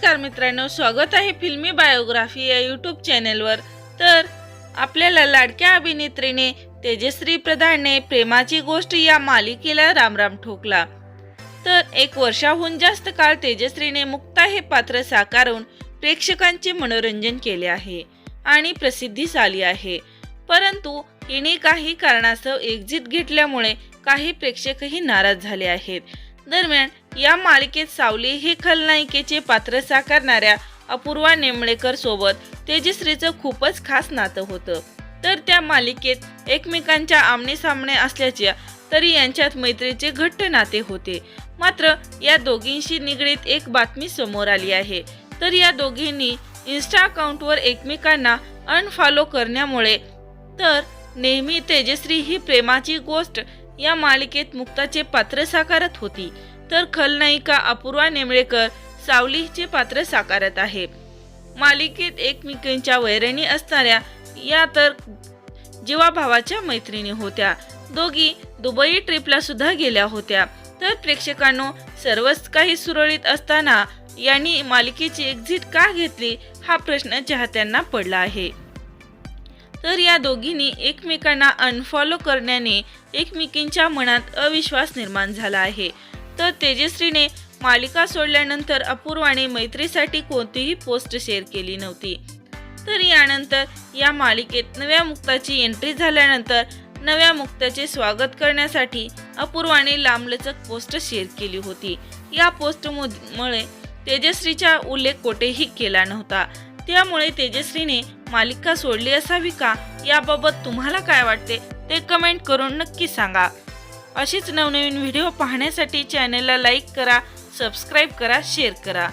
नमस्कार मित्रांनो स्वागत आहे फिल्मी बायोग्राफी या यूट्यूब चॅनेलवर. तर आपल्याला लाडक्या अभिनेत्रीने तेजश्री प्रधानने प्रेमाची गोष्ट या मालिकेला रामराम ठोकला. तर एक वर्षाहून जास्त काळ तेजश्रीने मुक्ता हे पात्र साकारून प्रेक्षकांचे मनोरंजन केले आहे आणि प्रसिद्धीस आली आहे. परंतु हिने काही कारणास्तव एक्झिट घेतल्यामुळे काही प्रेक्षकही नाराज झाले आहेत. दरम्यान या मालिकेत सावली हे खलनायिकेचे पात्र साकारणाऱ्या अपूर्वा नेमळेकर सोबत तेजश्रीचं खूपच खास नातं होतं. तर त्या मालिकेत एकमेकांच्या आमनेसामने असल्याच्या तरी यांच्यात मैत्रीचे घट्ट नाते होते. मात्र या दोघींशी निगडीत एक बातमी समोर आली आहे. तर या दोघींनी इन्स्टा अकाउंटवर एकमेकांना अनफॉलो करण्यामुळे तर नेहमी तेजश्री ही प्रेमाची गोष्ट या मालिकेत मुक्ताचे पात्र साकारत होती. तर खलनायिका अपूर्वा नेमळेकर सावलीचे पात्र साकारत आहे. मालिकेत एकमेकींच्या वैरणी असणाऱ्या या तर जीवाभावाच्या मैत्रिणी होत्या. दोघी दुबई ट्रिपला सुद्धा गेल्या होत्या. तर प्रेक्षकांनो सर्वच काही सुरळीत असताना यांनी मालिकेची एक्झिट का घेतली हा प्रश्न चाहत्यांना पडला आहे. तर या दोघींनी एकमेकांना अनफॉलो करण्याने एकमेकींच्या मनात अविश्वास निर्माण झाला आहे. तर तेजश्रीने मालिका सोडल्यानंतर अपूर्वाने मैत्रीसाठी कोणतीही पोस्ट शेअर केली नव्हती. तर यानंतर या मालिकेत नव्या मुक्ताची एंट्री झाल्यानंतर नव्या मुक्ताचे स्वागत करण्यासाठी अपूर्वाने लांबलचक पोस्ट शेअर केली होती. या पोस्टमुळे तेजश्रीचा उल्लेख कोठेही केला नव्हता. त्यामुळे तेजश्रीने मालिका सोडली असावी का? याबाबत तुम्हाला काय वाटते? ते कमेंट करून नक्की सांगा. अशीच नवनवीन व्हिडिओ पाहण्यासाठी चॅनलला लाईक करा सबस्क्राईब करा शेअर करा.